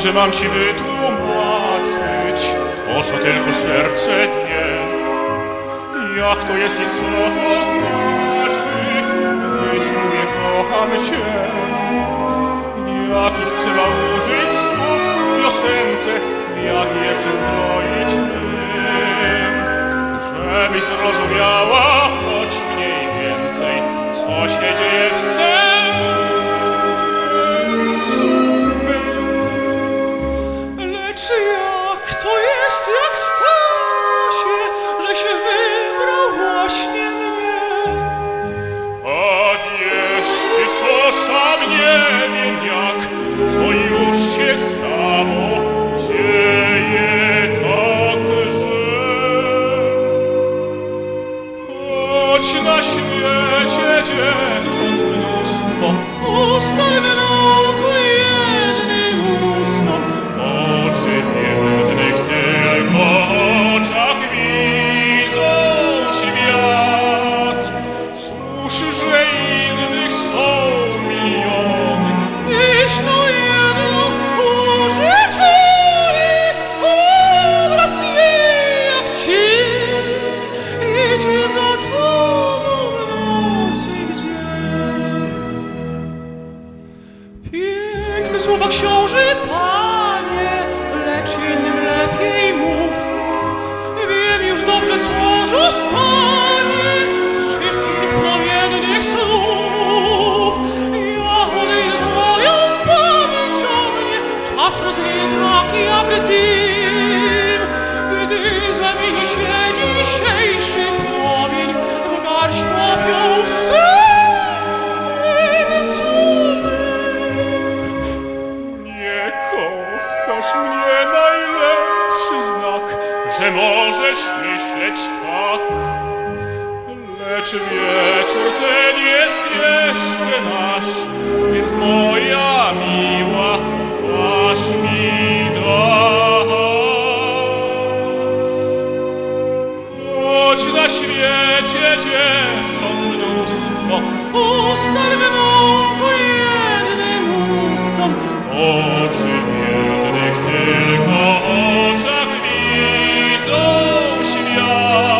Jakże mam ci wytłumaczyć, o co tylko serce dnie? Jak to jest i co to znaczy, być mówię kocham cię? Jakich trzeba użyć słów w piosence, jak je przystroić tym, żebyś zrozumiała nie książy, panie, lecz innym lepiej mów. Wiem już dobrze, co zostanie z wszystkich tych promiennych słów. Ja odejdę twoją mnie, czas rozwieje tak jak dym. Że możesz myśleć tak. Lecz wieczór ten jest jeszcze nasz, więc moja miła, wasz mi daj. Choć na świecie dziewcząt mnóstwo, ustalmy nogu jednym ustom, Alleluia.